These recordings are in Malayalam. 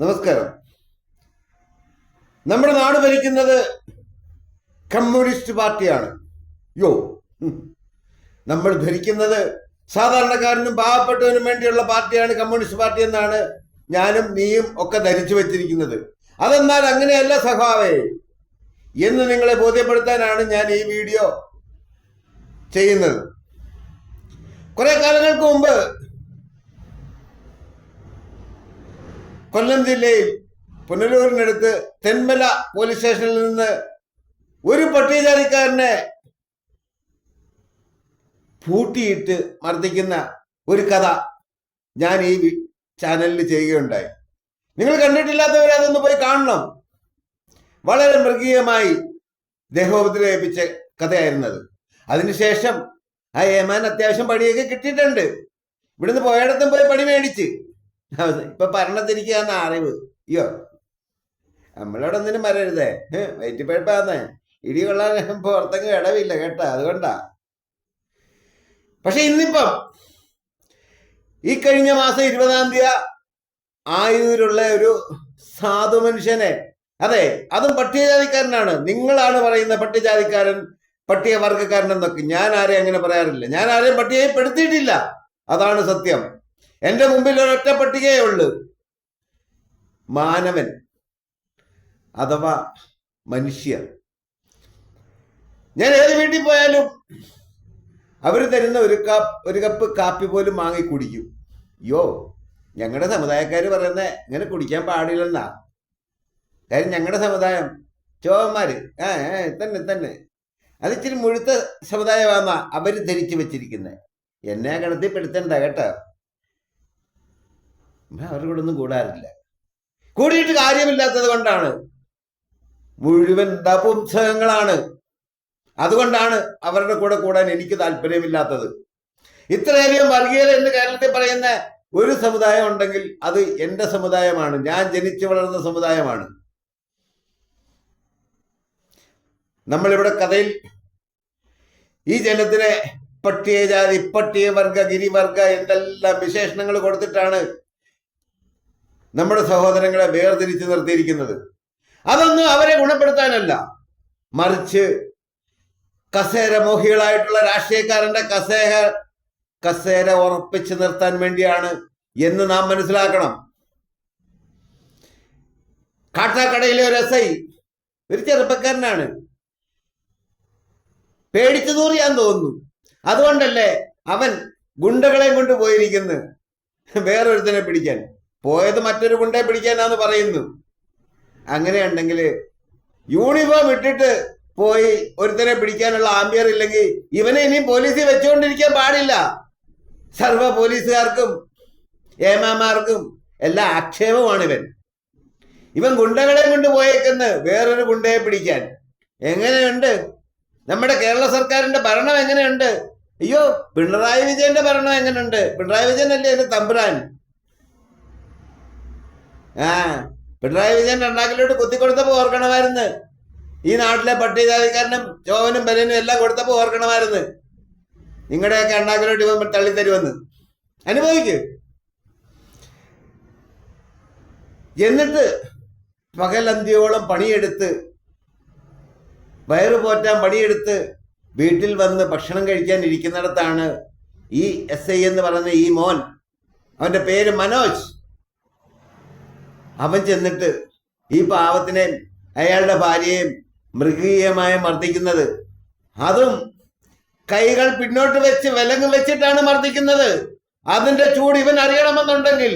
നമസ്കാരം. നമ്മുടെ നാട് ഭരിക്കുന്നത് കമ്മ്യൂണിസ്റ്റ് പാർട്ടിയാണ്. യോ നമ്മൾ ഭരിക്കുന്നത് സാധാരണക്കാരനും പാവപ്പെട്ടവനും വേണ്ടിയുള്ള പാർട്ടിയാണ് കമ്മ്യൂണിസ്റ്റ് പാർട്ടി എന്നാണ് ഞാനും നീയും ഒക്കെ ധരിച്ചു വച്ചിരിക്കുന്നത്. അതെന്നാൽ അങ്ങനെയല്ല സഖാവേ. എന്ന് നിങ്ങളെ ബോധ്യപ്പെടുത്താനാണ് ഞാൻ ഈ വീഡിയോ ചെയ്യുന്നത്. കുറെ കാലങ്ങൾക്ക് മുമ്പ് കൊല്ലം ജില്ലയിൽ പുനലൂരിനടുത്ത് തെന്മല പോലീസ് സ്റ്റേഷനിൽ നിന്ന് ഒരു പട്ടികജാതിക്കാരനെ പൂട്ടിയിട്ട് മർദ്ദിക്കുന്ന ഒരു കഥ ഞാൻ ഈ ചാനലിൽ ചെയ്യുകയുണ്ടായി. നിങ്ങൾ കണ്ടിട്ടില്ലാത്തവരെ അതൊന്ന് പോയി കാണണം. വളരെ മൃഗീയമായി ദേഹോപദ്രവിപ്പിച്ച കഥയായിരുന്നത്. അതിനുശേഷം ആ ഏമാൻ അത്യാവശ്യം പണിയൊക്കെ കിട്ടിയിട്ടുണ്ട്. ഇവിടുന്ന് പോയടത്തും പോയി പണി മേടിച്ച്. ഇപ്പൊ ഭരണത്തിരിക്കാന്ന അറിവ്. അയ്യോ. നമ്മളവിടെ ഒന്നിനും വരരുതേ. വയറ്റിപ്പഴപ്പാന്നേ ഇടി കൊള്ളാൻ പുറത്തേക്ക് ഇടവില്ല കേട്ടാ അതുകൊണ്ടാ. പക്ഷെ ഇന്നിപ്പം ഈ കഴിഞ്ഞ മാസം ഇരുപതാം തീയതി ആയൂരുള്ള ഒരു സാധു മനുഷ്യനെ അതെ അതും പട്ടികജാതിക്കാരനാണ്. നിങ്ങളാണ് പറയുന്ന പട്ടികജാതിക്കാരൻ പട്ടികവർഗക്കാരൻ എന്നൊക്കെ. ഞാൻ ആരെയും അങ്ങനെ പറയാറില്ല. ഞാൻ ആരെയും പട്ടികയെ പെടുത്തിയിട്ടില്ല അതാണ് സത്യം. എന്റെ മുമ്പിൽ ഒരൊറ്റ പട്ടികയേ ഉള്ളൂ. മാനവൻ അഥവാ മനുഷ്യർ ഞാൻ ഏത് വീട്ടിൽ പോയാലും അവർ തരുന്ന ഒരു കപ്പ് ഒരു കപ്പ് കാപ്പി പോലും വാങ്ങി കുടിക്കും. യോ ഞങ്ങളുടെ സമുദായക്കാർ പറയുന്നത് ഇങ്ങനെ കുടിക്കാൻ പാടില്ലെന്നാ. കാര്യം ഞങ്ങളുടെ സമുദായം ചോവന്മാര് ആ തന്നെ തന്നെ. അത് ഇച്ചിരി മുഴുത്ത സമുദായമാണെന്നാ അവർ ധരിച്ചു വെച്ചിരിക്കുന്നത് എന്നെ കടത്തിപ്പെടുത്തണ്ട കേട്ടോ. ഞാൻ അവരുടെ കൂടെ ഒന്നും കൂടാറില്ല. കൂടിയിട്ട് കാര്യമില്ലാത്തത് കൊണ്ടാണ്. മുഴുവൻ ദപുംസകങ്ങളാണ് അതുകൊണ്ടാണ് അവരുടെ കൂടെ കൂടാൻ എനിക്ക് താല്പര്യമില്ലാത്തത്. ഇത്രയധികം വർഗീയത എന്ന് കേരളത്തിൽ പറയുന്ന ഒരു സമുദായം ഉണ്ടെങ്കിൽ അത് എന്റെ സമുദായമാണ്. ഞാൻ ജനിച്ചു വളർന്ന സമുദായമാണ്. നമ്മളിവിടെ കഥയിൽ ഈ ജനത്തിനെ പട്ടികജാതി പട്ടികവർഗ ഗിരിവർഗ എന്തെല്ലാം വിശേഷണങ്ങൾ കൊടുത്തിട്ടാണ് നമ്മുടെ സഹോദരങ്ങളെ വേർതിരിച്ച് നിർത്തിയിരിക്കുന്നത്. അതൊന്നും അവരെ ഗുണപ്പെടുത്താനല്ല. മറിച്ച് കസേര മോഹികളായിട്ടുള്ള രാഷ്ട്രീയക്കാരന്റെ കസേഹ കസേര ഉറപ്പിച്ചു നിർത്താൻ വേണ്ടിയാണ് എന്ന് നാം മനസ്സിലാക്കണം. കാട്ടാക്കടയിലെ ഒരു എസ് ഐ ഒരു ചെറുപ്പക്കാരനാണ്. പേടിച്ചു തൂറിയാൻ തോന്നുന്നു. അതുകൊണ്ടല്ലേ അവൻ ഗുണ്ടകളെ കൊണ്ട് പോയിരിക്കുന്നു വേറൊരുത്തനെ പിടിക്കാൻ. പോയത് മറ്റൊരു ഗുണ്ടയെ പിടിക്കാനാന്ന് പറയുന്നു. അങ്ങനെയുണ്ടെങ്കിൽ യൂണിഫോം ഇട്ടിട്ട് പോയി ഒരുത്തനെ പിടിക്കാനുള്ള ആംബിയർ ഇല്ലെങ്കിൽ ഇവനെ ഇനി പോലീസിൽ വെച്ചുകൊണ്ടിരിക്കാൻ പാടില്ല. സർവ പോലീസുകാർക്കും ഏമാമാർക്കും എല്ലാ ആക്ഷേപമാണ് ഇവൻ ഇവൻ ഗുണ്ടകളെ കൊണ്ട് പോയേക്കുന്ന വേറൊരു ഗുണ്ടയെ പിടിക്കാൻ. എങ്ങനെയുണ്ട്? നമ്മുടെ കേരള സർക്കാരിന്റെ ഭരണം എങ്ങനെയുണ്ട്? അയ്യോ പിണറായി വിജയന്റെ ഭരണം എങ്ങനെയുണ്ട്? പിണറായി വിജയൻ അല്ലേ എന്റെ തമ്പുരാൻ? ആ പിണറായി വിജയൻ രണ്ടാക്കിലോട്ട് കുത്തിക്കൊടുത്തപ്പോ ഓർക്കണമായിരുന്നു. ഈ നാട്ടിലെ പട്ടികജാതിക്കാരനും ചോവനും ബലനും എല്ലാം കൊടുത്തപ്പോ ഓർക്കണമായിരുന്നു. നിങ്ങളുടെയൊക്കെ രണ്ടാക്കിലോട്ട് ഇവൻ തള്ളിത്തരുമെന്ന്. അനുഭവിക്ക്. എന്നിട്ട് പകലന്തിയോളം പണിയെടുത്ത് വയറ് പോറ്റാൻ പണിയെടുത്ത് വീട്ടിൽ വന്ന് ഭക്ഷണം കഴിക്കാൻ ഇരിക്കുന്നിടത്താണ് ഈ എസ് ഐ എന്ന് പറയുന്ന ഈ മോൻ അവന്റെ പേര് മനോജ്. അവൻ ചെന്നിട്ട് ഈ പാവത്തിനെ അയാളുടെ ഭാര്യയെയും മൃഗീയമായി മർദ്ദിക്കുന്നത്. അതും കൈകൾ പിന്നോട്ട് വെച്ച് വിലങ്ങ് വെച്ചിട്ടാണ് മർദ്ദിക്കുന്നത്. അതിന്റെ ചൂട് ഇവൻ അറിയണമെന്നുണ്ടെങ്കിൽ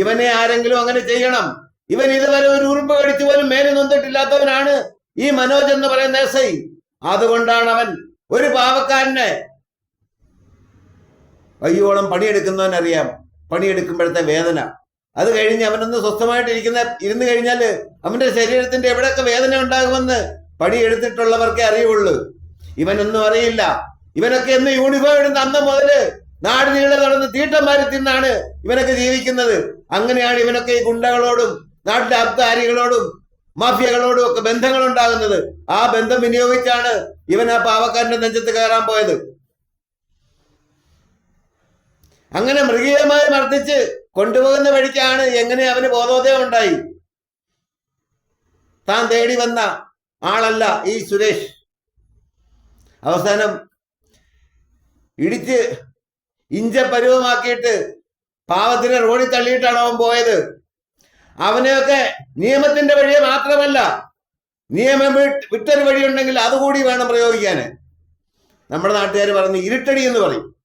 ഇവനെ ആരെങ്കിലും അങ്ങനെ ചെയ്യണം. ഇവൻ ഇതുവരെ ഒരു ഉറുമ്പ് കടിച്ചു പോലും മേലെ നൊന്നിട്ടില്ലാത്തവനാണ് ഈ മനോജ് എന്ന് പറയുന്ന എസ് ഐ. അതുകൊണ്ടാണ് അവൻ ഒരു പാവക്കാരനെ വയ്യോളം പണിയെടുക്കുന്നവൻ അറിയാം പണിയെടുക്കുമ്പോഴത്തെ വേദന. അത് കഴിഞ്ഞ് അവനൊന്ന് സ്വസ്ഥമായിട്ട് ഇരിക്കുന്ന ഇരുന്ന് കഴിഞ്ഞാൽ അവന്റെ ശരീരത്തിന്റെ എവിടെയൊക്കെ വേദന ഉണ്ടാകുമെന്ന് പടിയെടുത്തിട്ടുള്ളവർക്കേ അറിയുള്ളൂ. ഇവനൊന്നും അറിയില്ല. ഇവനൊക്കെ എന്ന് യൂണിഫോം ഇടുന്ന അന്ന് മുതൽ നാട് നീളെ നടന്ന് തീട്ടന്മാരി തിന്നാണ് ഇവനൊക്കെ ജീവിക്കുന്നത്. അങ്ങനെയാണ് ഇവനൊക്കെ ഈ ഗുണ്ടകളോടും നാട്ടിലെ അബ്ദാരികളോടും മാഫിയകളോടും ഒക്കെ ബന്ധങ്ങൾ ഉണ്ടാകുന്നത് ആ ബന്ധം വിനിയോഗിച്ചാണ് ഇവൻ ആ പാവക്കാരന്റെ നെഞ്ചത്ത് കയറാൻ പോയത്. അങ്ങനെ മൃഗീയമായി മർദ്ദിച്ച് കൊണ്ടുപോകുന്ന വഴിക്കാണ് എങ്ങനെ അവന് ബോധോദയം ഉണ്ടായി? താൻ തേടി വന്ന ആളല്ല ഈ സുരേഷ്. അവസാനം ഇടിച്ച് ഇഞ്ച പരുവമാക്കിയിട്ട് പാവത്തിനെ റോഡിൽ തള്ളിയിട്ടാണ് അവൻ പോയത്. അവനെയൊക്കെ നിയമത്തിന്റെ വഴിയെ മാത്രമല്ല നിയമം വിട്ട് വിട്ടൊരു വഴിയുണ്ടെങ്കിൽ അതുകൂടി വേണം പ്രയോഗിക്കാൻ നമ്മുടെ നാട്ടുകാർ പറഞ്ഞ് ഇരുട്ടടി എന്ന് പറയും.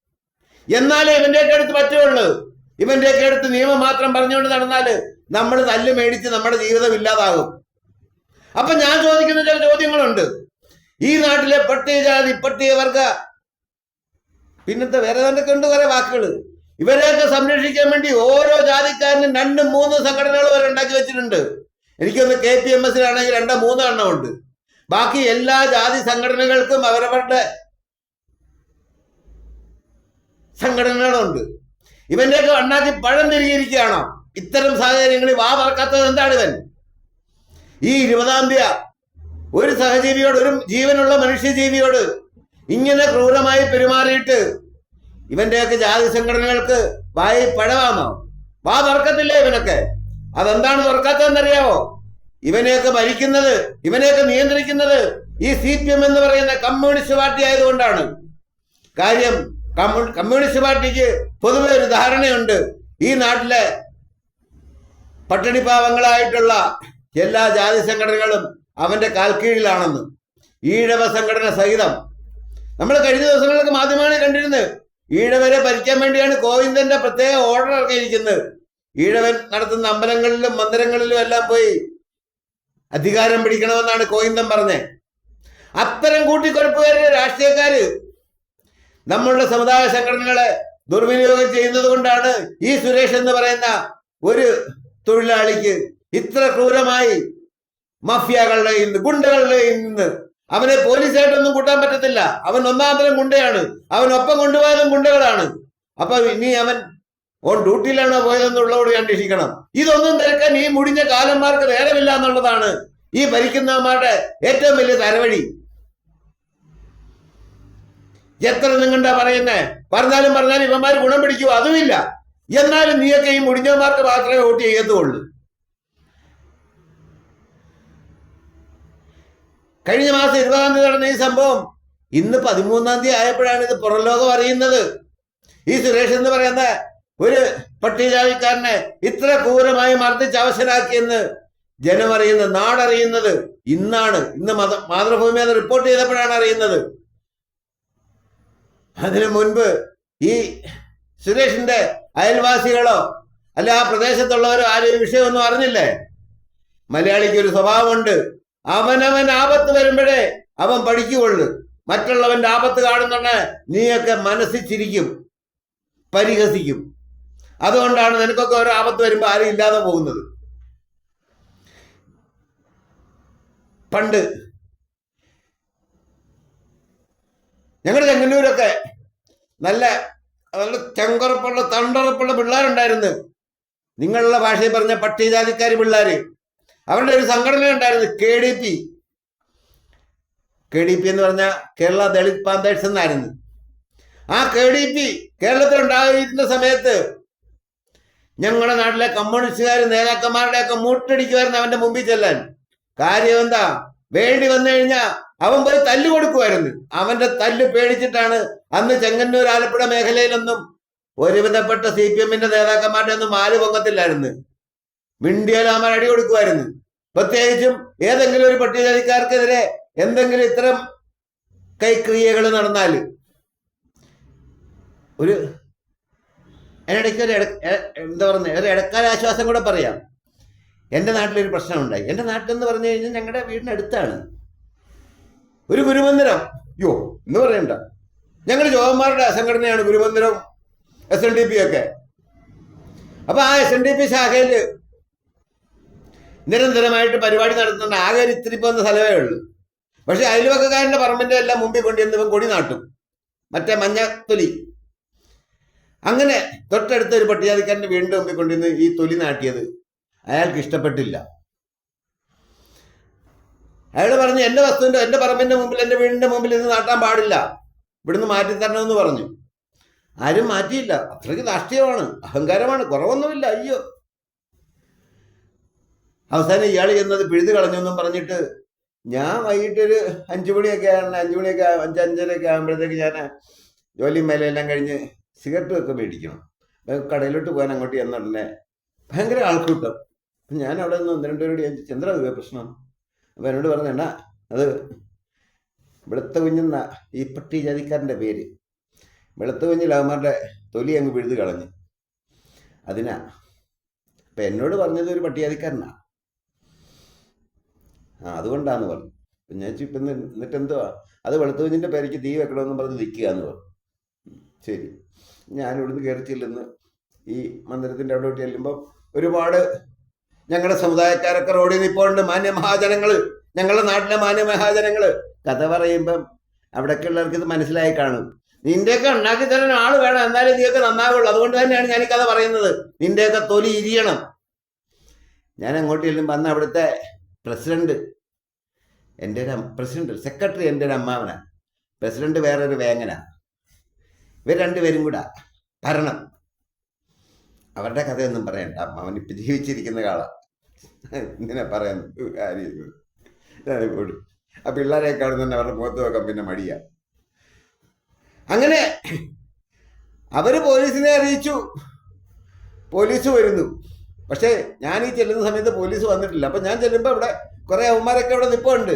എന്നാലേ ഇവന്റെയൊക്കെ അടുത്ത് പറ്റുള്ളൂ. ഇവന്റെയൊക്കെ അടുത്ത് നിയമം മാത്രം പറഞ്ഞുകൊണ്ട് നടന്നാൽ നമ്മൾ തല്ല് മേടിച്ച് നമ്മുടെ ജീവിതം ഇല്ലാതാകും. അപ്പൊ ഞാൻ ചോദിക്കുന്ന ചില ചോദ്യങ്ങളുണ്ട്. ഈ നാട്ടിലെ പട്ടികജാതി പട്ടികവർഗ പിന്നത്തെ വേറെ തന്നെ കണ്ടു കുറെ വാക്കുകൾ ഇവരെയൊക്കെ സംരക്ഷിക്കാൻ വേണ്ടി ഓരോ ജാതിക്കാരനും രണ്ടും മൂന്ന് സംഘടനകൾ വരെ ഉണ്ടാക്കി വെച്ചിട്ടുണ്ട്. എനിക്കൊന്ന് കെ പി എം എസിലാണെങ്കിൽ രണ്ടോ മൂന്നോ എണ്ണം ഉണ്ട്. ബാക്കി എല്ലാ ജാതി സംഘടനകൾക്കും അവരവരുടെ സംഘടനകളുണ്ട്. ഇവന്റെയൊക്കെ അണ്ണാക്കി പഴം തിരികെയിരിക്കുകയാണോ ഇത്തരം സാഹചര്യങ്ങളിൽ വാ പറക്കാത്തത് എന്താണ് ഇവൻ? ഈ ഇരുപതാം തീയതി ഒരു സഹജീവിയോട് ഒരു ജീവനുള്ള മനുഷ്യജീവിയോട് ഇങ്ങനെ ക്രൂരമായി പെരുമാറിയിട്ട് ഇവന്റെയൊക്കെ ജാതി സംഘടനകൾക്ക് വായി പഴവാമോ വാ തുറക്കത്തില്ലേ ഇവനൊക്കെ? അതെന്താണ് തുറക്കാത്തതെന്നറിയാവോ ഇവനെയൊക്കെ ഭരിക്കുന്നത് ഇവനെയൊക്കെ നിയന്ത്രിക്കുന്നത് ഈ സി പി എം എന്ന് പറയുന്ന കമ്മ്യൂണിസ്റ്റ് പാർട്ടി ആയതുകൊണ്ടാണ്. കാര്യം കമ്മ്യൂ- കമ്മ്യൂണിസ്റ്റ് പാർട്ടിക്ക് പൊതുവെ ഒരു ധാരണയുണ്ട്. ഈ നാട്ടിലെ പട്ടിണിപാവങ്ങളായിട്ടുള്ള എല്ലാ ജാതി സംഘടനകളും അവന്റെ കാൽക്കീഴിലാണെന്ന്. ഈഴവ സംഘടന സഹിതം. നമ്മൾ കഴിഞ്ഞ ദിവസങ്ങളൊക്കെ മാധ്യമങ്ങളെ കണ്ടിരുന്നത് ഈഴവരെ ഭരിക്കാൻ വേണ്ടിയാണ് ഗോവിന്ദന്റെ പ്രത്യേക ഓർഡർ ഇറങ്ങിയിരിക്കുന്നത്. ഈഴവൻ നടത്തുന്ന അമ്പലങ്ങളിലും മന്ദിരങ്ങളിലും എല്ലാം പോയി അധികാരം പിടിക്കണമെന്നാണ് ഗോവിന്ദൻ പറഞ്ഞത്. അത്തരം കൂട്ടിക്കൊടുപ്പുകാരുടെ രാഷ്ട്രീയക്കാര് നമ്മളുടെ സമുദായ സംഘടനകളെ ദുർവിനിയോഗം ചെയ്യുന്നത് കൊണ്ടാണ് ഈ സുരേഷ് എന്ന് പറയുന്ന ഒരു തൊഴിലാളിക്ക് ഇത്ര ക്രൂരമായി മാഫിയകളുടെ നിന്ന് ഗുണ്ടകളുടെ നിന്ന്. അവനെ പോലീസായിട്ടൊന്നും കൂട്ടാൻ പറ്റത്തില്ല. അവൻ ഒന്നാന്തരം ഗുണ്ടയാണ്. അവൻ ഒപ്പം കൊണ്ടുപോയതും ഗുണ്ടകളാണ്. അപ്പൊ ഇനി അവൻ ഓൺ ഡ്യൂട്ടിയിലാണോ പോയതെന്നുള്ളതോട് അന്വേഷിക്കണം. ഇതൊന്നും തിരക്കാൻ ഈ മുടിഞ്ഞ കാലന്മാർക്ക് നേരമില്ല എന്നുള്ളതാണ് ഈ ഭരിക്കുന്നവന്മാരുടെ ഏറ്റവും വലിയ തരവഴി എത്ര നിങ്ങണ്ട പറയുന്നേ? പറഞ്ഞാലും പറഞ്ഞാലും ഇവന്മാർ ഗുണം പിടിക്കുമോ അതുമില്ല. എന്നാലും നീയൊക്കെ ഈ മുടിഞ്ഞവന്മാർക്ക് മാത്രമേ വോട്ട് ചെയ്യത്തുള്ളൂ. കഴിഞ്ഞ മാസം ഇരുപതാം തീയതി നടന്ന ഈ സംഭവം ഇന്ന് പതിമൂന്നാം തീയതി ആയപ്പോഴാണ് ഇത് പുറം ലോകം അറിയുന്നത്. ഈ സുരേഷ് എന്ന് പറയുന്ന ഒരു പട്ടികജാതിക്കാരനെ ഇത്ര ക്രൂരമായി മർദ്ദിച്ച് അവശനാക്കിയെന്ന് ജനം അറിയുന്നത് നാടറിയുന്നത് ഇന്നാണ്. ഇന്ന് മത മാതൃഭൂമി അത് റിപ്പോർട്ട് ചെയ്തപ്പോഴാണ് അറിയുന്നത്. അതിനു മുൻപ് ഈ സുരേഷിന്റെ അയൽവാസികളോ അല്ല ആ പ്രദേശത്തുള്ളവരോ ആരും ഈ വിഷയമൊന്നും അറിഞ്ഞില്ലേ? മലയാളിക്ക് ഒരു സ്വഭാവമുണ്ട്. അവനവൻ ആപത്ത് വരുമ്പോഴേ അവൻ പഠിക്കുകൊള്ളു മറ്റുള്ളവന്റെ ആപത്ത് കാണുന്നുണ്ട് നീയൊക്കെ മനസ്സിച്ചിരിക്കും പരിഹസിക്കും. അതുകൊണ്ടാണ് നിനക്കൊക്കെ ഒരു ആപത്ത് വരുമ്പോൾ ആരും ഇല്ലാതെ പോകുന്നത്. പണ്ട് ഞങ്ങളുടെ ചെങ്ങന്നൂരൊക്കെ നല്ല നല്ല ചെങ്കുറപ്പുള്ള തണ്ടറപ്പുള്ള പിള്ളേരുണ്ടായിരുന്നു. നിങ്ങളുടെ ഭാഷയിൽ പറഞ്ഞ പട്ടികജാതിക്കാർ പിള്ളേര്. അവരുടെ ഒരു സംഘടന ഉണ്ടായിരുന്നു K D P K D P എന്ന് പറഞ്ഞ കേരള ദളിത് പാന്തേഴ്സ് എന്നായിരുന്നു. ആ കെ ഡി പി കേരളത്തിൽ ഉണ്ടായിരുന്ന സമയത്ത് ഞങ്ങളുടെ നാട്ടിലെ കമ്മ്യൂണിസ്റ്റുകാർ നേതാക്കന്മാരുടെയൊക്കെ മൂട്ടടിക്കുമായിരുന്നു അവന്റെ മുമ്പിൽ ചെല്ലാൻ. കാര്യം എന്താ? വേണ്ടി വന്നു കഴിഞ്ഞാൽ അവൻ പോയി തല്ല് കൊടുക്കുമായിരുന്നു അവന്റെ തല്ല് പേടിച്ചിട്ടാണ് അന്ന് ചെങ്ങന്നൂർ ആലപ്പുഴ മേഖലയിലൊന്നും ഒരുവിധപ്പെട്ട സി പി എമ്മിന്റെ നേതാക്കന്മാരുടെ ഒന്നും മാൽ പൊങ്ങത്തില്ലായിരുന്നു. മിണ്ടിയാലാമൻ അടി കൊടുക്കുമായിരുന്നു പ്രത്യേകിച്ചും ഏതെങ്കിലും ഒരു പട്ടികജാതിക്കാർക്കെതിരെ എന്തെങ്കിലും ഇത്തരം കൈക്രിയകൾ നടന്നാൽ ഒരു അതിനിടയ്ക്ക് ഒരു എന്താ പറയുന്നത് ഒരു ഇടക്കാല ആശ്വാസം കൂടെ പറയാം. എന്റെ നാട്ടിലൊരു പ്രശ്നമുണ്ടായി. എന്റെ നാട്ടിലെന്ന് പറഞ്ഞു കഴിഞ്ഞാൽ ഞങ്ങളുടെ വീടിനടുത്താണ്. ഒരു ഗുരുമന്ദിരം. യോ എന്ന് പറയണ്ട. ഞങ്ങൾ ജോഹന്മാരുടെ സംഘടനയാണ് ഗുരുമന്ദിരം എസ് എൻ ഡി പി ഒക്കെ. അപ്പൊ ആ എസ് എൻ ഡി പി ശാഖയിൽ നിരന്തരമായിട്ട് പരിപാടി നടത്തുന്നുണ്ട്. ആകെ ഒരു ഇത്തിരി പോകുന്ന സ്ഥലമേ ഉള്ളൂ. പക്ഷെ അയൽവക്കക്കാരന്റെ പറമ്പിന്റെ എല്ലാം മുമ്പിൽ കൊണ്ടുവന്ന് ഇവൻ കൊടി നാട്ടും. മറ്റേ മഞ്ഞത്തൊലി അങ്ങനെ തൊട്ടടുത്ത ഒരു പട്ടികജാതിക്കാരന്റെ വീണ്ടും മുമ്പിൽ കൊണ്ടുവന്ന് ഈ തൊലി നാട്ടിയത്. അയാൾക്ക് ഇഷ്ടപ്പെട്ടില്ല. അയാൾ പറഞ്ഞു എന്റെ വസ്തുവിന്റെ എന്റെ പറമ്പിന്റെ മുമ്പിൽ എന്റെ വീടിന്റെ മുമ്പിൽ ഇത് നാട്ടാൻ പാടില്ല. ഇവിടുന്ന് മാറ്റി എന്ന് പറഞ്ഞു. ആരും മാറ്റിയില്ല. അത്രയ്ക്ക് ധാർഷ്ട്യമാണ് അഹങ്കാരമാണ് കുറവൊന്നുമില്ല. അയ്യോ. അവസാനം ഇയാൾ ചെന്നത് പിഴുതു കളഞ്ഞെന്നും പറഞ്ഞിട്ട് ഞാൻ വൈകിട്ടൊരു അഞ്ചു മണിയൊക്കെ ആണ് അഞ്ചു മണിയൊക്കെ അഞ്ച് അഞ്ചരയൊക്കെ ആകുമ്പോഴത്തേക്ക് ഞാൻ ജോലിയും മേലെല്ലാം കഴിഞ്ഞ് സിഗരറ്റ് ഒക്കെ മേടിക്കണം. കടയിലോട്ട് പോകാൻ അങ്ങോട്ട് ചെന്ന ഭയങ്കര ആൾക്കൂട്ടം. ഞാൻ അവിടെ നിന്ന് ഒന്ന് രണ്ടുപേരോട് ഞാൻ ചോദിച്ചു, പ്രശ്നം? അപ്പൊ എന്നോട് പറഞ്ഞ അത് വെളുത്ത കുഞ്ഞെന്ന ഈ പട്ടി ജാതിക്കാരന്റെ പേര്. വെളുത്ത കുഞ്ഞിൽ അവന്മാരുടെ തൊലി അങ്ങ് പിഴുത് കളഞ്ഞു. അതിനാ. അപ്പം എന്നോട് പറഞ്ഞത് ഒരു പട്ടിയാതിക്കാരനാ ആ അതുകൊണ്ടാന്ന് പറഞ്ഞു. അപ്പം ഞാൻ ഇപ്പൊ എന്നിട്ട് എന്തുവാ അത് വെളുത്ത കുഞ്ഞിന്റെ പേരയ്ക്ക് തീ വെക്കണമെന്ന് പറഞ്ഞ് നിൽക്കുക എന്ന് പറഞ്ഞു ശരി. ഞാൻ ഇവിടുന്ന് കയറി ഈ മന്ദിരത്തിന്റെ അവിടോട്ട് ചെല്ലുമ്പോൾ ഒരുപാട് ഞങ്ങളുടെ സമുദായക്കാരൊക്കെ റോഡിൽ നിൽപ്പുണ്ട് മാന്യ മഹാജനങ്ങൾ. ഞങ്ങളുടെ നാട്ടിലെ മാന്യ മഹാജനങ്ങൾ. കഥ പറയുമ്പം അവിടെയൊക്കെ ഉള്ളവർക്ക് ഇത് മനസ്സിലായി കാണും. നിന്റെയൊക്കെ ഉണ്ടാക്കി തരാൻ ആൾ വേണം. എന്നാലും നീയൊക്കെ നന്നാവുള്ളൂ. അതുകൊണ്ട് തന്നെയാണ് ഞാൻ ഈ കഥ പറയുന്നത്. നിന്റെയൊക്കെ തൊലി ഇരിയണം. ഞാൻ അങ്ങോട്ട് ചെല്ലുമ്പോൾ അന്ന് അവിടുത്തെ പ്രസിഡന്റ് എന്റെ ഒരു പ്രസിഡന്റ് സെക്രട്ടറി എന്റെ ഒരു അമ്മാവനാ. പ്രസിഡന്റ് വേറൊരു വേങ്ങന. ഇവർ രണ്ടുപേരും കൂടെ. ഭരണം. അവരുടെ കഥയൊന്നും പറയണ്ട. അമ്മാവൻ ഇപ്പം ജീവിച്ചിരിക്കുന്ന കാളാ. ഇങ്ങനെ പറയുന്നു. കാര്യം ഞാനിപ്പോഴും ആ പിള്ളേരെ കാണുന്ന അവരുടെ മുഖത്ത് വെക്കാൻ പിന്നെ മടിയാ. അങ്ങനെ അവർ പോലീസിനെ അറിയിച്ചു. പോലീസ് വരുന്നു. പക്ഷേ ഞാൻ ഈ ചെല്ലുന്ന സമയത്ത് പോലീസ് വന്നിട്ടില്ല. അപ്പൊ ഞാൻ ചെല്ലുമ്പോൾ അവിടെ കുറെ അവന്മാരൊക്കെ അവിടെ നിൽപ്പുണ്ട്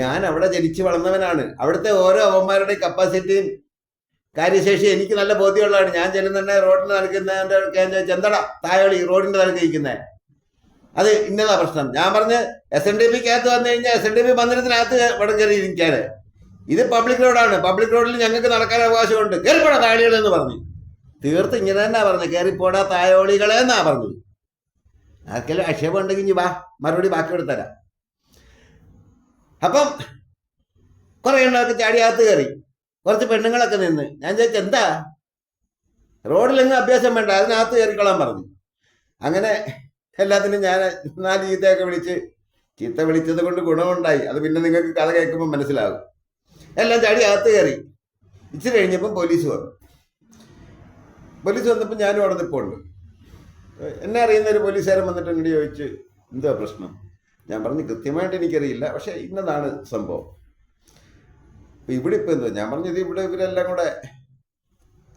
ഞാൻ അവിടെ ജനിച്ചു വളർന്നവനാണ്. അവിടുത്തെ ഓരോ അവന്മാരുടെ കപ്പാസിറ്റിയും കാര്യശേഷി എനിക്ക് നല്ല ബോധ്യമുള്ളതാണ്. ഞാൻ ചെല്ലുന്നുണ്ടെ റോഡിന് നൽകുന്ന ചെന്തട തായോളി റോഡിന്റെ നടക്ക് ഇരിക്കുന്നത് അത് ഇന്നതാ പ്രശ്നം. ഞാൻ പറഞ്ഞ് എസ് എൻ ഡി പിക്കകത്ത് വന്നു കഴിഞ്ഞാൽ എസ് എൻ ഡി പി മന്ദിരത്തിനകത്ത് ഇവിടെ കയറി ഇത് പബ്ലിക് റോഡാണ് പബ്ലിക് റോഡിൽ ഞങ്ങൾക്ക് നടക്കാൻ അവകാശമുണ്ട്. കയറിപ്പോടാ താഴികളെന്ന് പറഞ്ഞു. തീർത്ത് ഇങ്ങനെ തന്നെ പറഞ്ഞു. കയറിപ്പോടാ തായോളികളെ എന്നാ പറഞ്ഞത് ആർക്കെല്ലാം ആക്ഷേപം ഉണ്ടെങ്കിൽ ഇനി വാ. മറുപടി ബാക്കി എടുത്തരാം അപ്പം കുറേ എണ്ണമൊക്കെ ചാടിയകത്ത് കയറി. കുറച്ച് പെണ്ണുങ്ങളൊക്കെ നിന്ന്. ഞാൻ ചോദിച്ചു എന്താ? റോഡിലെങ്ങും അഭ്യാസം വേണ്ട. അതിനകത്ത് കയറിക്കൊള്ളാൻ പറഞ്ഞു. അങ്ങനെ എല്ലാത്തിനും ഞാൻ നാല് ചീത്തയൊക്കെ വിളിച്ച് ചീത്ത വിളിച്ചത് കൊണ്ട് ഗുണമുണ്ടായി. അത് പിന്നെ നിങ്ങൾക്ക് കഥ കേൾക്കുമ്പോൾ മനസ്സിലാകും. എല്ലാം ചാടി അകത്ത് കയറി. ഇച്ചിരി കഴിഞ്ഞപ്പം പോലീസ് വന്നു. പോലീസ് വന്നപ്പോൾ ഞാനും അവിടെ നിൽപ്പുണ്ട് എന്നെ അറിയുന്ന ഒരു പോലീസുകാരൻ വന്നിട്ട് എന്നോട് ചോദിച്ച് എന്താ പ്രശ്നം? ഞാൻ പറഞ്ഞു കൃത്യമായിട്ട് എനിക്കറിയില്ല. പക്ഷെ ഇന്നതാണ് സംഭവം. ഇപ്പം ഇവിടെ ഇപ്പം എന്തോ ഞാൻ പറഞ്ഞത് ഇവിടെ ഇവരെല്ലാം കൂടെ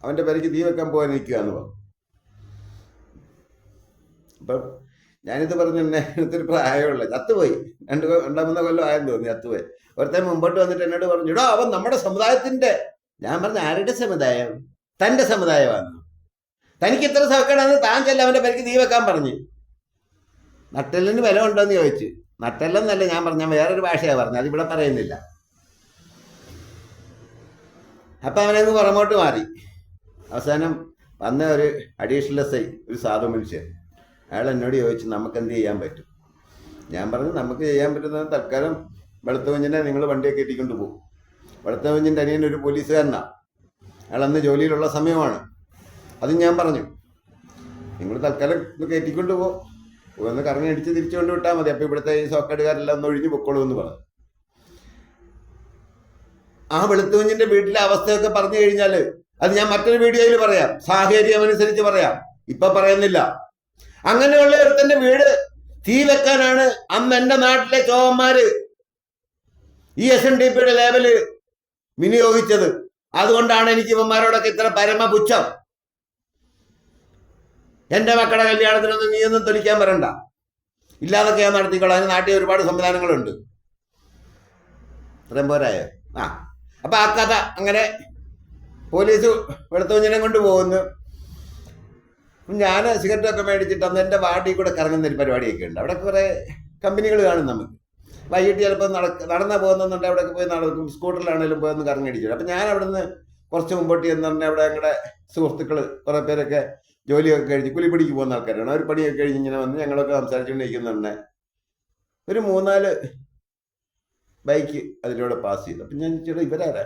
അവന്റെ പേരയ്ക്ക് തീ വെക്കാൻ പോകാൻ നിൽക്കുക എന്ന് പറഞ്ഞു. അപ്പം ഞാനിത് പറഞ്ഞു എന്നെ എടുത്തൊരു പ്രായമുള്ള ചത്തുപോയി. രണ്ട് രണ്ടാമൂന്നോ കൊല്ലം ആയെന്ന് തോന്നി ചത്തുപോയി. ഒരുത്തൻ മുമ്പോട്ട് വന്നിട്ട് എന്നോട് പറഞ്ഞു ഇടോ അവൻ നമ്മുടെ സമുദായത്തിന്റെ ഞാൻ പറഞ്ഞ ആരുടെ സമുദായം? തന്റെ സമുദായമാണ്. തനിക്ക് ഇത്ര സൗകര്യമാണെന്ന് താൻ ചെല്ല അവന്റെ പരിക്ക് നീ വെക്കാൻ പറഞ്ഞു. നട്ടെല്ലിന് വില ഉണ്ടോയെന്ന് ചോദിച്ചു. നട്ടെല്ലെന്നല്ല ഞാൻ പറഞ്ഞ വേറൊരു ഭാഷയാണ് പറഞ്ഞത് അതിവിടെ പറയുന്നില്ല. അപ്പൊ അവനങ്ങ് പുറമോട്ട് മാറി. അവസാനം വന്ന ഒരു അഡീഷണൽ എസ് ഐ ഒരു സാധു മനുഷ്യൻ. അയാൾ എന്നോട് ചോദിച്ചു നമുക്ക് എന്ത് ചെയ്യാൻ പറ്റും? ഞാൻ പറഞ്ഞു നമുക്ക് ചെയ്യാൻ പറ്റുന്നത് തൽക്കാലം വെളുത്ത കുഞ്ഞിനെ നിങ്ങൾ വണ്ടിയൊക്കെ ഇട്ടിക്കൊണ്ട് പോകും. വെളുത്ത കുഞ്ഞിന്റെ അനിയൻ ഒരു പോലീസുകാരനാണ് അയാൾ അന്ന് ജോലിയിലുള്ള സമയമാണ്. അത് ഞാൻ പറഞ്ഞു നിങ്ങൾ തൽക്കാലം ഒന്ന് കയറ്റിക്കൊണ്ട് പോകും ഒന്ന് കറങ്ങി അടിച്ച് തിരിച്ചു കൊണ്ട് വിട്ടാൽ മതി. അപ്പോൾ ഇവിടുത്തെ ഈ സോക്കേടുകാരെല്ലാം ഒന്ന് ഒഴിഞ്ഞു പൊക്കോളൂ എന്ന് പറഞ്ഞു. ആ വെളുത്തുകുഞ്ഞിന്റെ വീട്ടിലെ അവസ്ഥയൊക്കെ പറഞ്ഞു കഴിഞ്ഞാൽ അത് ഞാൻ മറ്റൊരു വീഡിയോയിൽ പറയാം. സാഹചര്യം അനുസരിച്ച് പറയാം. ഇപ്പൊ പറയുന്നില്ല. അങ്ങനെയുള്ള ഒരുത്തന്റെ വീട് തീ വെക്കാനാണ് അന്ന് എന്റെ നാട്ടിലെ ചോവന്മാര് ഈ എസ് എൻ ഡി പിയുടെ ലേബൽ വിനിയോഗിച്ചത്. അതുകൊണ്ടാണ് എനിക്ക് ഇവന്മാരോടൊക്കെ ഇത്ര പരമപുച്ഛം. എന്റെ മക്കളുടെ കല്യാണത്തിനൊന്നും നീയൊന്നും തൊലിക്കാൻ വരണ്ട. ഇല്ലാതൊക്കെ ഞാൻ നടത്തിക്കോളാം. അതിന് നാട്ടിൽ ഒരുപാട് സംവിധാനങ്ങളുണ്ട്. ഇത്രയും പോരായോ? ആ. അപ്പൊ ആ കഥ അങ്ങനെ പോലീസ് വെളുത്തുകുഞ്ഞിനെ കൊണ്ട് പോകുന്നു. ഞാൻ സിഗരറ്റ് ഒക്കെ മേടിച്ചിട്ട് അന്ന് എന്റെ വാർഡിൽ കൂടെ കറങ്ങുന്ന ഒരു പരിപാടിയൊക്കെ ഉണ്ട്. അവിടെ കുറേ കമ്പനികൾ കാണും നമുക്ക്. വൈകിട്ട് ചിലപ്പോൾ നടക്ക നടന്നാ പോകുന്നുണ്ട് അവിടെ പോയി നടക്കും സ്കൂട്ടറിലാണെങ്കിലും പോയി ഒന്ന് കറങ്ങടിച്ചു അപ്പം ഞാൻ അവിടെ നിന്ന് കുറച്ച് മുമ്പോട്ട് എന്ന് പറഞ്ഞാൽ അവിടെ ഞങ്ങളുടെ സുഹൃത്തുക്കൾ കുറേ പേരൊക്കെ ജോലിയൊക്കെ കഴിഞ്ഞ് കുലിപ്പടിക്ക് പോകുന്ന ആൾക്കാരാണ്. അവർ പണിയൊക്കെ കഴിഞ്ഞ് ഇങ്ങനെ വന്ന് ഞങ്ങളൊക്കെ സംസാരിച്ചുകൊണ്ടിരിക്കുന്നുണ്ട് ഒരു മൂന്നാൽ ബൈക്ക് അതിലൂടെ പാസ് ചെയ്തു. അപ്പം ഞാൻ ചേട്ടാ ഇവരാരാ?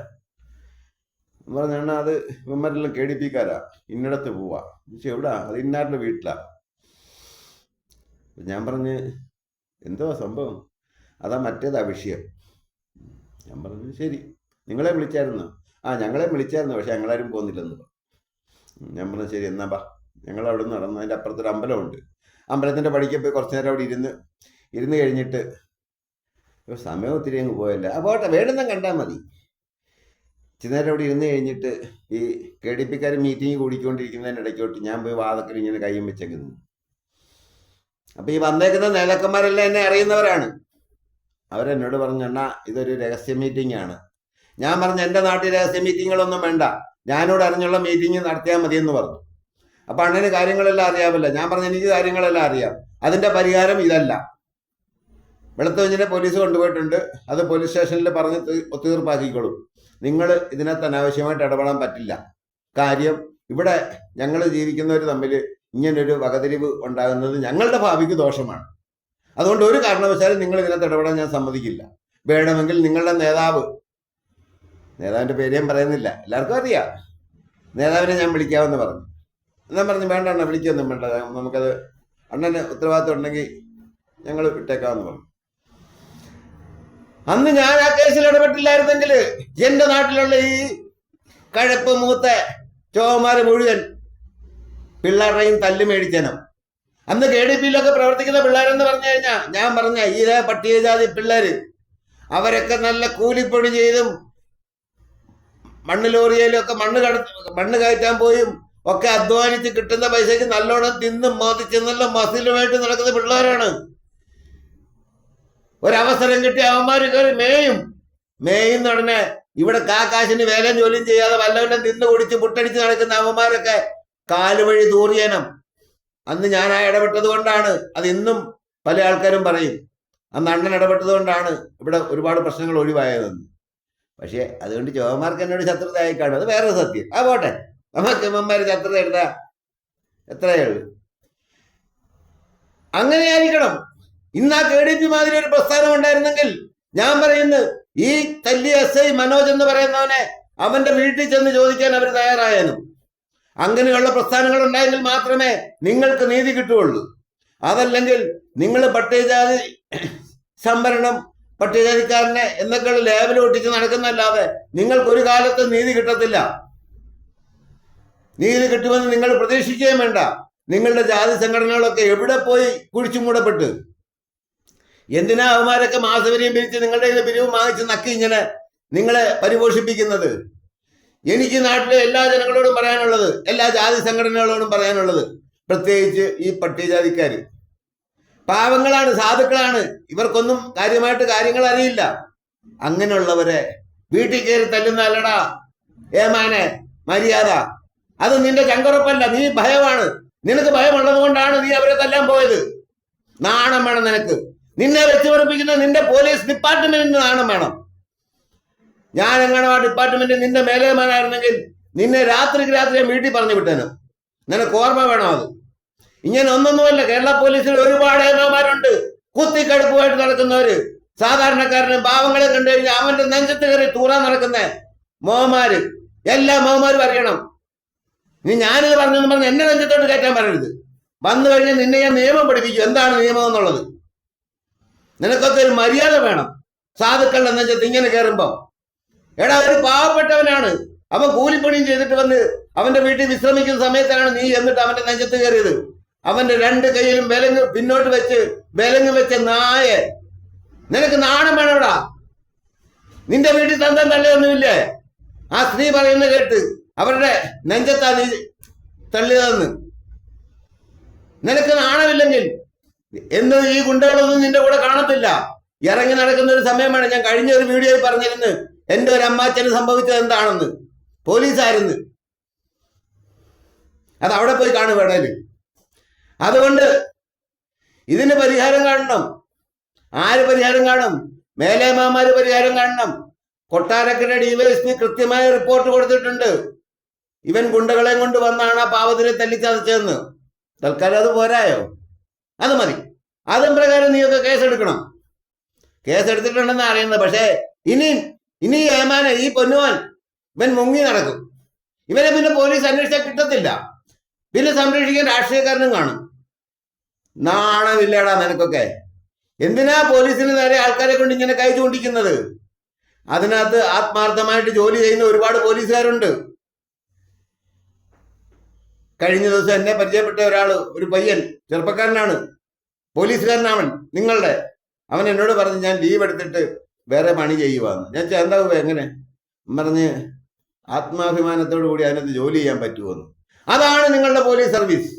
പറഞ്ഞാൽ അത് ഇവന്മാരെല്ലാം കെ ഡി പിക്കാരാ ഇന്നിടത്ത് പോവാ. പക്ഷെ എവിടാ? അത് ഇന്നാരുടെ വീട്ടിലാ. ഞാൻ പറഞ്ഞ് എന്തോ സംഭവം? അതാ മറ്റേതാ വിഷയം. ഞാൻ പറഞ്ഞു ശരി. നിങ്ങളെ വിളിച്ചായിരുന്നു. ആ ഞങ്ങളെ വിളിച്ചായിരുന്നു. പക്ഷെ ഞങ്ങളാരും പോകുന്നില്ലെന്ന് ഞാൻ പറഞ്ഞു ശരി എന്നാ ബാ ഞങ്ങൾ അവിടെ നിന്ന് നടന്നു അതിന്റെ അപ്പുറത്തൊരു അമ്പലമുണ്ട്. അമ്പലത്തിന്റെ പടിക്ക് പോയി കുറച്ച് നേരം അവിടെ ഇരുന്ന് ഇരുന്ന് കഴിഞ്ഞിട്ട് സമയം ഒത്തിരി അങ്ങ് പോയല്ല. ആ പോട്ടെ. വേണമെന്നും കണ്ടാൽ മതി. ഇച്ചിരി നേരം അവിടെ ഇരുന്ന് കഴിഞ്ഞിട്ട് ഈ കെ ഡി പിക്കാർ മീറ്റിംഗ് കൂടിക്കൊണ്ടിരിക്കുന്നതിന് ഇടയ്ക്കോട്ട് ഞാൻ പോയി വാതക്കൽ ഇങ്ങനെ കയ്യും വെച്ചേക്ക് നിന്നു. അപ്പം ഈ വന്നേക്കുന്ന നേതാക്കന്മാരെല്ലാം എന്നെ അറിയുന്നവരാണ്. അവരെന്നോട് പറഞ്ഞു അണ്ണാ ഇതൊരു രഹസ്യ മീറ്റിംഗ് ആണ്. ഞാൻ പറഞ്ഞു എന്റെ നാട്ടിൽ രഹസ്യ മീറ്റിങ്ങുകളൊന്നും വേണ്ട. ഞാനോട് അറിഞ്ഞുള്ള മീറ്റിംഗ് നടത്തിയാൽ മതി എന്ന് പറഞ്ഞു. അപ്പം അണ്ണന് കാര്യങ്ങളെല്ലാം അറിയാമല്ലോ. ഞാൻ പറഞ്ഞു എനിക്ക് കാര്യങ്ങളെല്ലാം അറിയാം. അതിന്റെ പരിഹാരം ഇതല്ല. വെളുത്തുവഞ്ഞിനെ പോലീസ് കൊണ്ടുപോയിട്ടുണ്ട്. അത് പോലീസ് സ്റ്റേഷനിൽ പറഞ്ഞ് തീ- ഒത്തുതീർപ്പാക്കിക്കോളും നിങ്ങൾ ഇതിനകത്ത് അനാവശ്യമായിട്ട് ഇടപെടാൻ പറ്റില്ല. കാര്യം ഇവിടെ ഞങ്ങൾ ജീവിക്കുന്നവർ തമ്മിൽ ഇങ്ങനൊരു വകതിരിവ് ഉണ്ടാകുന്നത് ഞങ്ങളുടെ ഭാവിക്ക് ദോഷമാണ്. അതുകൊണ്ട് ഒരു കാരണവശാലും നിങ്ങൾ ഇതിനകത്ത് ഇടപെടാൻ ഞാൻ സമ്മതിക്കില്ല. വേണമെങ്കിൽ നിങ്ങളുടെ നേതാവ് നേതാവിന്റെ പേര് ഞാൻ പറയുന്നില്ല എല്ലാവർക്കും അറിയാം. നേതാവിനെ ഞാൻ വിളിക്കാമെന്ന് പറഞ്ഞു. ഞാൻ പറഞ്ഞു വേണ്ട അണ്ണ വിളിക്കൊന്നും വേണ്ട നമുക്കത് അണ്ണന് ഉത്തരവാദിത്വം ഉണ്ടെങ്കിൽ ഞങ്ങൾ വിട്ടേക്കാമെന്ന് പറഞ്ഞു. അന്ന് ഞാൻ ആ കേസിൽ ഇടപെട്ടില്ലായിരുന്നെങ്കിൽ എന്റെ നാട്ടിലുള്ള ഈ കഴപ്പ് മൂത്ത ചോമാര് മുഴുവൻ പിള്ളേരുടെയും തല്ല് മേടിച്ചനം. അന്ന് കെ ഡി പിയിലൊക്കെ പ്രവർത്തിക്കുന്ന പിള്ളേരെന്ന് പറഞ്ഞു കഴിഞ്ഞാൽ ഞാൻ പറഞ്ഞ ഈ പട്ടികജാതി പിള്ളേര് അവരൊക്കെ നല്ല കൂലിപ്പണി ചെയ്തും മണ്ണ് ലോറിയയിലൊക്കെ മണ്ണ് കട മണ്ണ് കയറ്റാൻ പോയും ഒക്കെ അധ്വാനിച്ച് കിട്ടുന്ന പൈസയ്ക്ക് നല്ലോണം തിന്നും നല്ല മസിലുമായിട്ട് നടക്കുന്ന പിള്ളേരാണ്. ഒരവസരം കിട്ടി അവന്മാർ കയറി മേയും. മേയുന്ന ഉടനെ ഇവിടെ കാക്കാശിന് വേലയും ജോലിയും ചെയ്യാതെ വല്ലവല്ലം തിന്ന് കുടിച്ച് പുട്ടടിച്ച് നടക്കുന്ന അവന്മാരൊക്കെ കാലുവഴി തൂറിയനം. അന്ന് ഞാൻ ആ ഇടപെട്ടത് കൊണ്ടാണ്. അത് ഇന്നും പല ആൾക്കാരും പറയും. അന്ന് അണ്ണൻ ഇടപെട്ടത് കൊണ്ടാണ് ഇവിടെ ഒരുപാട് പ്രശ്നങ്ങൾ ഒഴിവായതെന്ന്. പക്ഷേ അതുകൊണ്ട് ചോമാർക്ക് എന്നോട് ശത്രുത അയക്കാണ് അത് വേറെ സത്യം. ആ പോട്ടെ. നമുക്ക് അമ്മമാർ ശത്രുത എടുത്താ എത്രയേ ഉള്ളൂ. അങ്ങനെ അങ്ങനെയായിരിക്കണം ഇന്ന് ആ കെ ഡി പി മാതിരി ഒരു പ്രസ്ഥാനം ഉണ്ടായിരുന്നെങ്കിൽ ഞാൻ പറയുന്നു ഈ തല്ലി എസ് ഐ മനോജ് എന്ന് പറയുന്നവനെ അവന്റെ വീട്ടിൽ ചെന്ന് ചോദിക്കാൻ അവർ തയ്യാറായാനും. അങ്ങനെയുള്ള പ്രസ്ഥാനങ്ങൾ ഉണ്ടായെങ്കിൽ മാത്രമേ നിങ്ങൾക്ക് നീതി കിട്ടുകയുള്ളൂ. അതല്ലെങ്കിൽ നിങ്ങൾ പട്ടികജാതി സംവരണം പട്ടികജാതിക്കാരനെ എന്നൊക്കെയുള്ള ലേബൽ ഒട്ടിച്ച് നടക്കുന്നല്ലാതെ നിങ്ങൾക്ക് ഒരു കാലത്ത് നീതി കിട്ടത്തില്ല. നീതി കിട്ടുമെന്ന് നിങ്ങൾ പ്രതീക്ഷിക്കുകയും വേണ്ട. നിങ്ങളുടെ ജാതി സംഘടനകളൊക്കെ എവിടെ പോയി കുഴിച്ചു മൂടപ്പെട്ട് എന്തിനാ അവന്മാരൊക്കെ മാസവരിയും പിരിച്ച് നിങ്ങളുടെ പിരിവും വാങ്ങിച്ച് നക്കി ഇങ്ങനെ നിങ്ങളെ പരിപോഷിപ്പിക്കുന്നത്? എനിക്ക് നാട്ടിലെ എല്ലാ ജനങ്ങളോടും പറയാനുള്ളത് എല്ലാ ജാതി സംഘടനകളോടും പറയാനുള്ളത് പ്രത്യേകിച്ച് ഈ പട്ടികജാതിക്കാര്. പാവങ്ങളാണ് സാധുക്കളാണ്. ഇവർക്കൊന്നും കാര്യമായിട്ട് കാര്യങ്ങൾ അറിയില്ല. അങ്ങനെയുള്ളവരെ വീട്ടിൽ കയറി തല്ലുന്നല്ലടാ ഏമാനെ മര്യാദ. അത് നിന്റെ ചങ്കുറപ്പല്ല നീ ഭയമാണ്. നിനക്ക് ഭയമുള്ളത് കൊണ്ടാണ് നീ അവരെ തല്ലാൻ പോയത്. നാണം വേണം നിനക്ക്. നിന്നെ വെച്ച് പറപ്പിക്കുന്ന നിന്റെ പോലീസ് ഡിപ്പാർട്ട്മെന്റിന് നാണം വേണം. ഞാൻ എങ്ങനെ ആ ഡിപ്പാർട്ട്മെന്റ് നിന്റെ മേലേമാനായിരുന്നെങ്കിൽ നിന്നെ രാത്രിക്ക് രാത്രി വീട്ടിൽ പറഞ്ഞു വിട്ടേന്. നിനക്ക് ഓർമ്മ വേണം അത്? ഇങ്ങനെ ഒന്നൊന്നുമല്ല കേരള പോലീസിൽ ഒരുപാട് ഏമാന്മാരുണ്ട് കുത്തിക്കടുപ്പുമായിട്ട് നടക്കുന്നവര്. സാധാരണക്കാരനും പാവങ്ങളെ കണ്ടു കഴിഞ്ഞാൽ അവന്റെ നെഞ്ചത്ത് കയറി തൂറാൻ നടക്കുന്ന. മോമാര്. എല്ലാ മോമാരും അറിയണം. നീ ഞാനിത് പറഞ്ഞെന്ന് പറഞ്ഞ് എന്നെ നെഞ്ചത്തോട്ട് കയറ്റാൻ പറയരുത്. വന്നു കഴിഞ്ഞാൽ നിന്നെ ഞാൻ നിയമം പഠിപ്പിക്കും. എന്താണ് നിയമം എന്നുള്ളത്? നിനക്കൊക്കെ ഒരു മര്യാദ വേണം. സാധുക്കളുടെ നെഞ്ചത്ത് ഇങ്ങനെ കയറുമ്പോ എടാ ഒരു പാവപ്പെട്ടവനാണ്. അവൻ കൂലിപ്പണിയും ചെയ്തിട്ട് വന്ന് അവന്റെ വീട്ടിൽ വിശ്രമിക്കുന്ന സമയത്താണ് നീ എന്നിട്ട് അവന്റെ നെഞ്ചത്ത് കയറിയത് അവന്റെ രണ്ട് കൈയിലും വിലങ്ങ് പിന്നോട്ട് വെച്ച് വിലങ്ങ് വെച്ച നായ. നിനക്ക് നാണം വേണോടാ? നിന്റെ വീട്ടിൽ തന്തം തള്ളിയൊന്നുമില്ലേ ആ സ്ത്രീ പറയുന്ന കേട്ട് അവരുടെ നെഞ്ചത്താ നീ തള്ളിയതെന്ന്. നിനക്ക് നാണമില്ലെങ്കിൽ എന്ന് ഈ ഗുണ്ടകളൊന്നും നിന്റെ കൂടെ കാണത്തില്ല. ഇറങ്ങി നടക്കുന്ന ഒരു സമയമാണ് ഞാൻ കഴിഞ്ഞ ഒരു വീഡിയോയിൽ പറഞ്ഞിരുന്നു എന്റെ ഒരു അമ്മാച്ചന് സംഭവിച്ചത് എന്താണെന്ന്. പോലീസായിരുന്നു. അത് അവിടെ പോയി കാണും വേണേൽ അതുകൊണ്ട് ഇതിന് പരിഹാരം കാണണം. ആര് പരിഹാരം കാണും? മേലേമാമാര് പരിഹാരം കാണണം. കൊട്ടാരക്കര ഡിവൈഎസ്പി കൃത്യമായ റിപ്പോർട്ട് കൊടുത്തിട്ടുണ്ട്. ഇവൻ ഗുണ്ടകളെ കൊണ്ട് വന്നാണ് ആ പാവത്തിനെ തല്ലിച്ചതച്ചതെന്ന്. തൽക്കാലം അത് പോരായോ? അത് മതി. അതും പ്രകാരം നീയൊക്കെ കേസെടുക്കണം. കേസെടുത്തിട്ടുണ്ടെന്ന് അറിയുന്നത്. പക്ഷേ ഇനി ഇനി ഏമാന ഈ പൊന്നുവാൻ ഇവൻ മുങ്ങി നടക്കും. ഇവനെ പിന്നെ പോലീസ് അന്വേഷിച്ചാൽ കിട്ടത്തില്ല. പിന്നെ സംരക്ഷിക്കാൻ രാഷ്ട്രീയക്കാരനും കാണും. നാണമില്ലടാ നിനക്കൊക്കെ. എന്തിനാ പോലീസിന് നേരെ ആൾക്കാരെ കൊണ്ട് ഇങ്ങനെ കൈ ചൂണ്ടിക്കുന്നത്? അതിനകത്ത് ആത്മാർത്ഥമായിട്ട് ജോലി ചെയ്യുന്ന ഒരുപാട് പോലീസുകാരുണ്ട്. കഴിഞ്ഞ ദിവസം എന്നെ പരിചയപ്പെട്ട ഒരാൾ ഒരു പയ്യൻ ചെറുപ്പക്കാരനാണ്. പോലീസുകാരനാവൻ നിങ്ങളുടെ. അവൻ എന്നോട് പറഞ്ഞ് ഞാൻ ലീവ് എടുത്തിട്ട് വേറെ പണി ചെയ്യുവാന്ന്. ഞാൻ ഉവ്വേ, എങ്ങനെ? പറഞ്ഞ് ആത്മാഭിമാനത്തോടു കൂടി അതിനകത്ത് ജോലി ചെയ്യാൻ പറ്റുമെന്ന് അതാണ് നിങ്ങളുടെ പോലീസ് സർവീസ്.